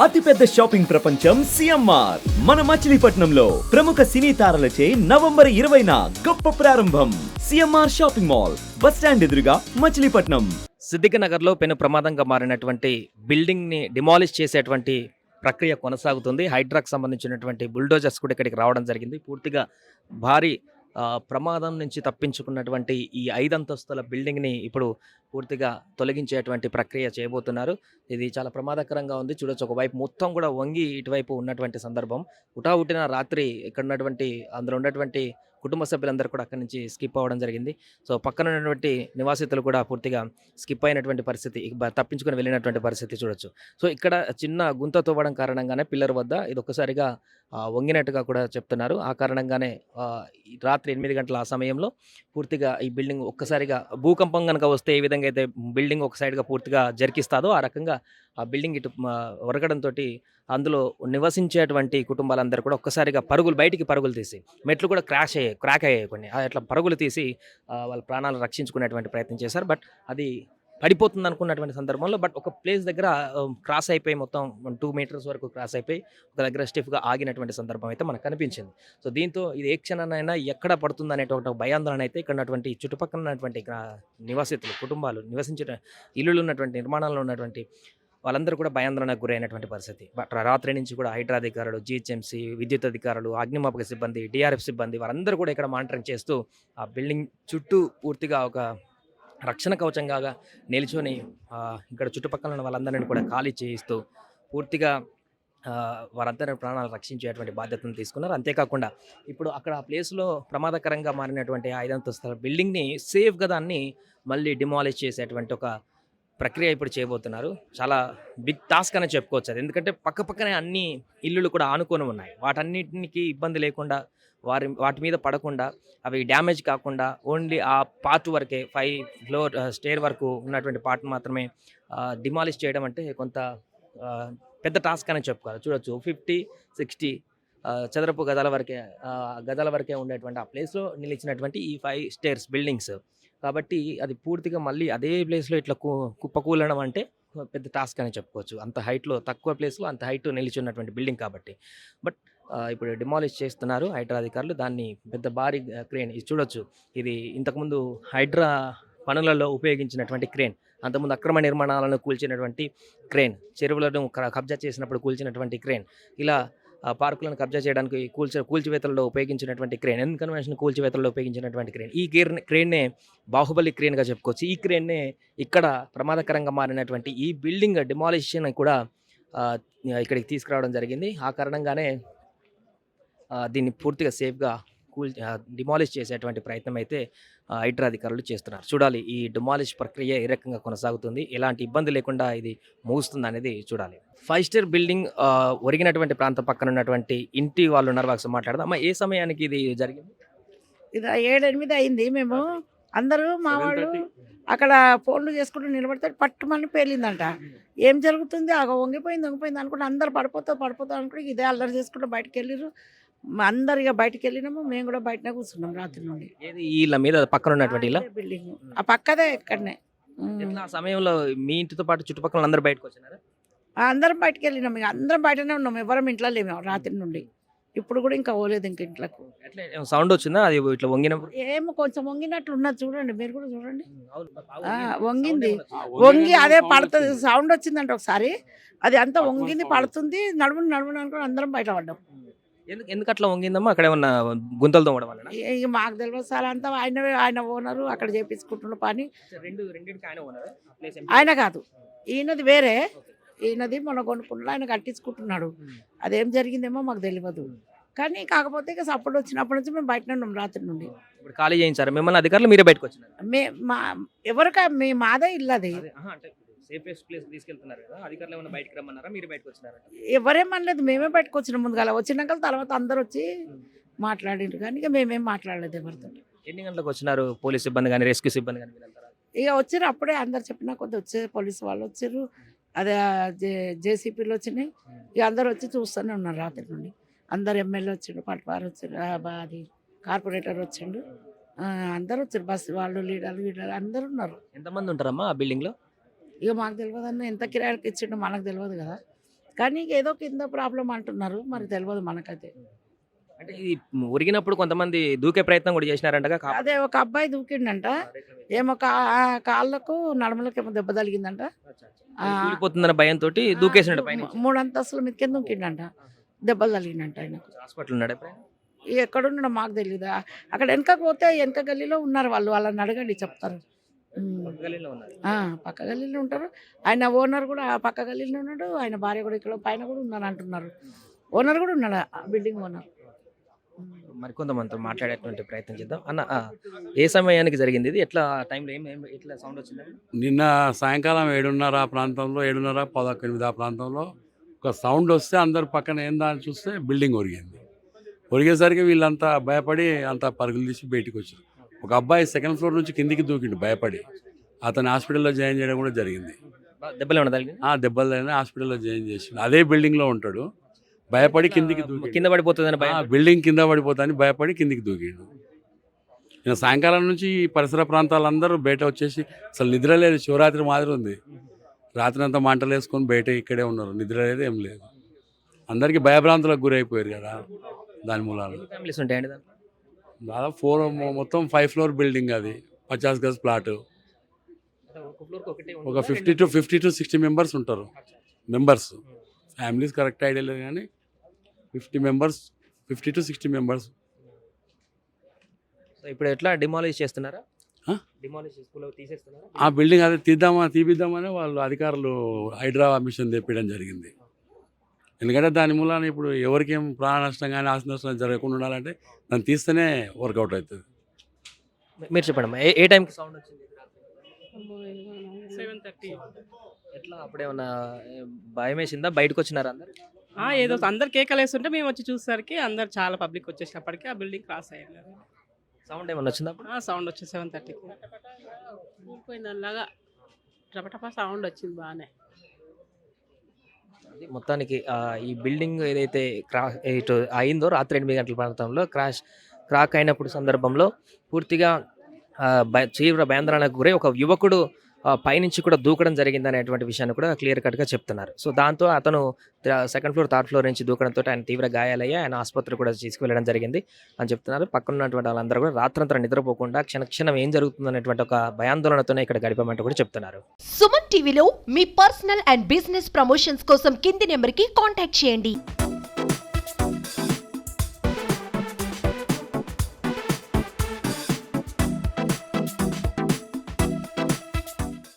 అతిపెద్ద షాపింగ్ ప్రపంచం సిఎంఆర్. మన మచిలీపట్నంలో ప్రముఖ సినీ తారలచే నవంబర్ ఇరవైన గొప్ప ప్రారంభం. CMR shopping mall. Bus stand ఎదురుగా మచిలీపట్నం. సిద్దికనగర్లో పెను ప్రమాదంగా మారినటువంటి బిల్డింగ్ని డిమాలిష్ చేసేటువంటి ప్రక్రియ కొనసాగుతుంది. హైడ్రాక్ సంబంధించినటువంటి బుల్డోజర్స్ కూడా ఇక్కడికి రావడం జరిగింది. పూర్తిగా భారీ ప్రమాదం నుంచి తప్పించుకున్నటువంటి ఈ ఐదంతస్తుల బిల్డింగ్ని ఇప్పుడు పూర్తిగా తొలగించేటువంటి ప్రక్రియ చేయబోతున్నారు. ఇది చాలా ప్రమాదకరంగా ఉంది. చూడొచ్చు ఒకవైపు మొత్తం కూడా వంగి ఇటువైపు ఉన్నటువంటి సందర్భం. ఉటావుటిన రాత్రి ఇక్కడ ఉన్నటువంటి అందులో ఉన్నటువంటి కుటుంబ సభ్యులందరూ కూడా అక్కడి నుంచి స్కిప్ అవ్వడం జరిగింది. సో పక్కన ఉన్నటువంటి నివాసితులు కూడా పూర్తిగా స్కిప్ అయినటువంటి పరిస్థితి తప్పించుకొని వెళ్ళినటువంటి పరిస్థితి చూడొచ్చు. సో ఇక్కడ చిన్న గుంత తవ్వడం కారణంగానే పిల్లర్ వద్ద ఇది ఒక్కసారిగా వంగినట్టుగా కూడా చెప్తున్నారు. ఆ కారణంగానే రాత్రి ఎనిమిది గంటల ఆ సమయంలో పూర్తిగా ఈ బిల్డింగ్ ఒక్కసారిగా భూకంపం కనుక వస్తే ఏ విధంగా అయితే బిల్డింగ్ ఒక సైడ్గా పూర్తిగా జరికిస్తాదో ఆ రకంగా ఆ బిల్డింగ్ ఇటు ఒరగడంతో అందులో నివసించేటువంటి కుటుంబాలందరూ కూడా ఒక్కసారిగా పరుగులు బయటికి పరుగులు తీసి మెట్లు కూడా క్రాష్ అయ్యాయి క్రాక్ అయ్యాయి కొన్ని. అట్లా పరుగులు తీసి వాళ్ళ ప్రాణాలు రక్షించుకునేటువంటి ప్రయత్నం చేశారు. బట్ అది పడిపోతుంది అనుకున్నటువంటి సందర్భంలో బట్ ఒక ప్లేస్ దగ్గర క్రాస్ అయిపోయి మొత్తం టూ మీటర్స్ వరకు క్రాస్ అయిపోయి ఒక దగ్గర స్టిఫ్గా ఆగినటువంటి సందర్భం అయితే మనకు కనిపించింది. సో దీంతో ఇది ఏ క్షణానైనా ఎక్కడ పడుతుంది అనేటువంటి ఒక భయాందోళన అయితే ఇక్కడ ఉన్నటువంటి చుట్టుపక్కల ఉన్నటువంటి నివాసితులు కుటుంబాలు నివసించిన ఇల్లులు ఉన్నటువంటి నిర్మాణాల్లో ఉన్నటువంటి వాళ్ళందరూ కూడా భయాందోళనకు గురైనటువంటి పరిస్థితి. బట్ రాత్రి నుంచి కూడా హైడ్రా అధికారులు జిహెచ్ఎంసీ విద్యుత్ అధికారులు అగ్నిమాపక సిబ్బంది డిఆర్ఎఫ్ సిబ్బంది వారందరూ కూడా ఇక్కడ మానిటరింగ్ చేస్తూ ఆ బిల్డింగ్ చుట్టూ పూర్తిగా ఒక రక్షణ కవచంగా నిల్చొని ఇక్కడ చుట్టుపక్కల ఉన్న వాళ్ళందరినీ కూడా ఖాళీ చేయిస్తూ పూర్తిగా వారందరి ప్రాణాలు రక్షించేటువంటి బాధ్యతను తీసుకున్నారు. అంతేకాకుండా ఇప్పుడు అక్కడ ఆ ప్లేస్లో ప్రమాదకరంగా మారినటువంటి ఐదంతస్తుల బిల్డింగ్ని సేఫ్గా దాన్ని మళ్ళీ డిమాలిష్ చేసేటువంటి ఒక ప్రక్రియ ఇప్పుడు చేయబోతున్నారు. చాలా బిగ్ టాస్క్ అని చెప్పుకోవచ్చు అది. ఎందుకంటే పక్క పక్కనే అన్ని ఇల్లులు కూడా ఆనుకొని ఉన్నాయి. వాటన్నిటికి ఇబ్బంది లేకుండా వారి వాటి మీద పడకుండా అవి డ్యామేజ్ కాకుండా ఓన్లీ ఆ పార్ట్ వరకే ఫైవ్ ఫ్లోర్ స్టేర్ వరకు ఉన్నటువంటి పార్ట్ మాత్రమే డిమాలిష్ చేయడం అంటే కొంత పెద్ద టాస్క్ అని చెప్పుకోవాలి. చూడొచ్చు ఫిఫ్టీ సిక్స్టీ చదరపు గదాల వరకే గదాల వరకే ఉండేటువంటి ఆ ప్లేస్లో నిలిచినటువంటి ఈ ఫైవ్ స్టేర్స్ బిల్డింగ్స్ కాబట్టి అది పూర్తిగా మళ్ళీ అదే ప్లేస్లో ఇట్లా కు కుప్పకూలడం అంటే పెద్ద టాస్క్ అని చెప్పుకోవచ్చు. అంత హైట్లో తక్కువ ప్లేస్లో అంత హైట్ నిలిచి ఉన్నటువంటి బిల్డింగ్ కాబట్టి. బట్ ఇప్పుడు డిమాలిష్ చేస్తున్నారు హైడ్రా అధికారులు. దాన్ని పెద్ద భారీ క్రేన్. ఇది చూడొచ్చు. ఇది ఇంతకుముందు హైడ్రా పనులలో ఉపయోగించినటువంటి క్రేన్. అంతకుముందు అక్రమ నిర్మాణాలను కూల్చినటువంటి క్రేన్. చెరువులను క- కబ్జా చేసినప్పుడు కూల్చినటువంటి క్రేన్. ఇలా పార్కులను కబ్జా చేయడానికి కూల్చ కూల్చివేతలలో ఉపయోగించినటువంటి క్రేన్ ఎన్కన్వెన్షన్ కూల్చివేతలలో ఉపయోగించినటువంటి క్రేన్. ఈ క్రేన్ క్రేన్నే బాహుబలి క్రేన్గా చెప్పుకోవచ్చు. ఈ క్రేన్నే ఇక్కడ ప్రమాదకరంగా మారినటువంటి ఈ బిల్డింగ్ డిమాలిషన్ కూడా ఇక్కడికి తీసుకురావడం జరిగింది. ఆ కారణంగానే దీన్ని పూర్తిగా సేఫ్గా కూల్ డిమాలిష్ చేసేటువంటి ప్రయత్నం అయితే హైడ్రా అధికారులు చేస్తున్నారు. చూడాలి ఈ డిమాలిష్ ప్రక్రియ ఏ రకంగా కొనసాగుతుంది ఎలాంటి ఇబ్బంది లేకుండా ఇది ముగుస్తుంది అనేది చూడాలి ఫైవ్ స్టార్ బిల్డింగ్ ఒరిగినటువంటి ప్రాంతం పక్కన ఉన్నటువంటి ఇంటి వాళ్ళు ఉన్నారు వాళ్ళకి మాట్లాడదాం. ఏ సమయానికి ఇది జరిగింది? ఇది ఏడెనిమిది అయింది మేము. అందరూ మా వాళ్ళు అక్కడ ఫోన్లు చేసుకుంటూ నిలబడితే పట్టుమని పేలిందంట. ఏం జరుగుతుంది? అగ వంగిపోయింది వంగిపోయింది అనుకుంటే అందరు పడిపోతా పడిపోతా అనుకుంటే ఇదే అల్లరి చేసుకుంటూ బయటకు వెళ్ళిర్రు మా అందరు ఇక బయటకు వెళ్ళినాము మేము కూడా బయటనే కూర్చున్నాం రాత్రి నుండి. ఏది వీళ్ళ మీద పక్కన ఉన్నటువంటి ఇలా బిల్డింగ్ ఆ పక్కదే ఇక్కడనే. ఉమ్. ఎట్లా ఆ సమయంలో మీ ఇంటితో పాటు చుట్టుపక్కల అందరూ బయటకు వచ్చినారా? ఆ అందరం బయటకు వెళ్ళినాం ఇక అందరం బయటనే ఉన్నాం ఎవరం ఇంట్లో లేము రాత్రి నుండి. ఇప్పుడు కూడా ఇంకా పోలేదు ఇంక ఇంట్లోకి. ఎట్లా సౌండ్ వచ్చిందా? అది ఇట్లా వంగినప్పుడు ఏమో కొంచెం వంగినట్లు ఉన్నది చూడండి మీరు కూడా చూడండి. ఆ, వంగింది. వంగి అదే పడుతుంది సౌండ్ వచ్చిందంట ఒకసారి. అది అంతా వంగింది పడుతుంది నడుముని నడుముని అనుకుని అందరం బయట పడ్డాం. ఎందుకు ఎందుకు అట్లా వంగిందమ్మా? అక్కడ ఏమన్నా గుంతలు తోమడం వల్ల ఇక మాకు తెలియదు సార్ అంతా. ఆయన ఆయన ఓనరు అక్కడ చేపించుకుంటున్న పని. రెండు రెండింటికి ఆయన కాదు. ఈయనది వేరే. ఈయనది మొన్న కొనుక్కున్నాడు ఆయన కట్టించుకుంటున్నాడు. అదేం జరిగిందేమో మాకు తెలియదు కానీ కాకపోతే ఇక సపోర్ట్ వచ్చినప్పటి నుంచి మేము బయటనే ఉన్నాం రాత్రి నుండి. ఇప్పుడు ఖాళీ చేయించారు? మిమ్మల్ని అధికారులు మీరే బయటకు వచ్చినారు? మే మా ఎవరికా మీ మాదే ఇల్లు అది. అదే, ఆహా, అంటే సేఫెస్ట్ ప్లేస్ తీసుకెళ్తున్నారు కదా అధికారులు ఏమైనా బయటకు రమ్మన్నారా? మీరే బయటకు వచ్చినారా ఎవరేమనలేదు మేమే బయటకు వచ్చినాం ముందుగా వచ్చినాక తర్వాత అందరు వచ్చి మాట్లాడిండ్రు కానీ ఇక మేమేం మాట్లాడలేదు ఎవరితో. ఎన్ని గంటలకు వచ్చినారు పోలీస్ సిబ్బంది కానీ రెస్క్యూ సిబ్బంది కానీ ఇక వచ్చారు అప్పుడే అందరు చెప్పిన కొద్ది వచ్చే పోలీసు వాళ్ళు వచ్చారు అదే జేసీపీలు వచ్చినాయి. ఇక అందరు వచ్చి చూస్తూనే ఉన్నారు రాత్రి నుండి. అందరు ఎమ్మెల్యే వచ్చిండు పట్వారు వచ్చారు అది కార్పొరేటర్ వచ్చిండు. అందరూ వచ్చారు బస్ వాళ్ళు లీడర్లు లీడర్లు అందరూ ఉన్నారు. ఎంతమంది ఉంటారమ్మా ఆ బిల్డింగ్లో? ఇక మాకు తెలియదు అన్న ఎంత కిరాయికి ఇచ్చిండో మనకు తెలియదు కదా కానీ ఏదో కింద ప్రాబ్లం అంటున్నారు మరి తెలియదు మనకైతే అంటే ఇది ఉరిగినప్పుడు కొంతమంది దూకే ప్రయత్నం కూడా చేసినారంటగా కాపాడు- అదే ఒక అబ్బాయి దూకిండంట ఏమో కా- కాళ్ళకు నడమలకు ఏమో దెబ్బ తగిలిందంట ఆ. కూలిపోతుందన్న భయంతో దూకేసినట్టు పైన మూ- మూడు అంతస్తుల మీదకి దూకిండంట దెబ్బలు తగిలిందంట ఆయనకు హాస్పిటల్ ఉన్నాడు? ఎక్కడున్నాడో మాకు తెలియదు అక్కడ వెనకకు పోతే వెనక గల్లీలో ఉన్నారు వాళ్ళు వాళ్ళని అడగండి చెప్తారు. పక్క గల్లీలో ఉంటారు. ఆయన ఓనర్ కూడా ఆ పక్క గల్లీలో ఉన్నాడు. ఆయన భార్య కూడా ఇక్కడ పైన కూడా ఉన్నాను అంటున్నారు. ఓనర్ కూడా ఉన్నాడు ఆ బిల్డింగ్ ఓనర్. మరికొంతమందితో మాట్లాడేటువంటి ప్రయత్నం చేద్దాం. అన్న ఏ సమయానికి జరిగింది ఇది? ఎట్లా టైంలో ఏం ఏం- ఎట్లా సౌండ్ వచ్చింది? నిన్న సాయంకాలం ఏడున్నర ఆ ప్రాంతంలో ఏడున్నర పదకొండు ఎనిమిది ఆ ప్రాంతంలో ఒక సౌండ్ వస్తే అందరు పక్కన ఏందా అని చూస్తే బిల్డింగ్ ఒరిగింది. ఒరిగేసరికి వీళ్ళంతా భయపడి అంతా పరుగులు తీసి బయటికి వచ్చారు. ఒక అబ్బాయి సెకండ్ ఫ్లోర్ నుంచి కిందికి దూకిండు భయపడి. అతను హాస్పిటల్లో జాయిన్ చేయడం కూడా జరిగింది. దెబ్బలు ఆ దెబ్బలైనా హాస్పిటల్లో జాయిన్ చేసిండు. అదే బిల్డింగ్లో ఉంటాడు. భయపడి కిందికి దూకి కింద పడిపోతుందని బిల్డింగ్ కింద పడిపోతాని భయపడి కిందికి దూకిండు. నేను సాయంకాలం నుంచి ఈ పరిసర ప్రాంతాలందరూ బయట వచ్చేసి అసలు నిద్ర లేదు. శివరాత్రి మాదిరి ఉంది. రాత్రి అంతా మంటలు వేసుకొని బయట ఇక్కడే ఉన్నారు. నిద్ర లేదు ఏం లేదు. అందరికీ భయభ్రాంతులకు గురైపోయారు కదా దాని మూలాలు. ఫ్యామిలీస్ ఉంటాయండి? దాదాపు ఫోర్ మొత్తం ఫైవ్ ఫ్లోర్ బిల్డింగ్ అది. పచాస్ గజ్ ప్లాట్ ఒక? Fifty to fifty to sixty members ఉంటారు. మెంబర్స్ ఫ్యామిలీస్ కరెక్ట్ ఐడియా లేదు కానీ fifty members fifty to sixty members ఇప్పుడు ఎట్లా? డిమాలిష్ చేస్తున్నారా? ఆ? బిల్డింగ్ అదే తీద్దామా తీపిద్దామని వాళ్ళు అధికారులు హైడ్రా మిషన్ తెప్పించడం జరిగింది. ఎందుకంటే దాని మూలాన ఇప్పుడు ఎవరికి ప్రాణ నష్టం కానీ ఆస్తి నష్టం జరగకుండా ఉండాలంటే దాన్ని తీస్తేనే వర్కౌట్ అవుతుంది. మీరు చెప్పండి. ఏ ఏ టైంకి సౌండ్ వచ్చింది? సెవెన్ థర్టీ ఎట్లా? అప్పుడేమన్నా భయం వేసిందా? బయటకు వచ్చినారా అందరు? ఏదో అందరు కేకలు వేస్తుంటే మేము వచ్చి చూసేసరికి అందరు చాలా పబ్లిక్ వచ్చేసినప్పటికీ ఆ బిల్డింగ్ క్రాస్ అయ్యింది సౌండ్ ఏమన్నా వచ్చిందా అప్పుడు? ఆ సౌండ్ వచ్చింది సెవెన్ థర్టీకి పోయింది అలాగా టపటపా సౌండ్ వచ్చింది బాగానే. అది మొత్తానికి ఈ బిల్డింగ్ ఏదైతే క్రా ఇటు అయిందో రాత్రి ఎనిమిది గంటల ప్రాంతంలో క్రాష్ క్రాక్ అయినప్పుడు సందర్భంలో పూర్తిగా తీవ్ర భయాందోళనకు గురై ఒక యువకుడు పైనుంచి కూడా దూకడం జరిగింది అనేటువంటి విషయాన్ని కూడా క్లియర్ కట్గా చెప్తున్నారు. సో దాంతో అతను సెకండ్ ఫ్లోర్ థర్డ్ ఫ్లోర్ నుంచి దూకడంతో ఆయన తీవ్ర గాయాలయ్యి ఆయన ఆసుపత్రి కూడా తీసుకువెళ్ళడం జరిగింది అని చెప్తున్నారు. పక్కన ఉన్నటువంటి వాళ్ళందరూ కూడా రాత్రంతా నిద్రపోకుండా క్షణ క్షణం ఏం జరుగుతుంది అనేటువంటి ఒక భయాందోళనతోనే ఇక్కడ గడిపామంటూ కూడా చెప్తున్నారు. సుమన్ టీవీలో మీ పర్సనల్ అండ్ బిజినెస్ ప్రమోషన్స్ కోసం కింది నెంబర్కి కాంటాక్ట్ చేయండి.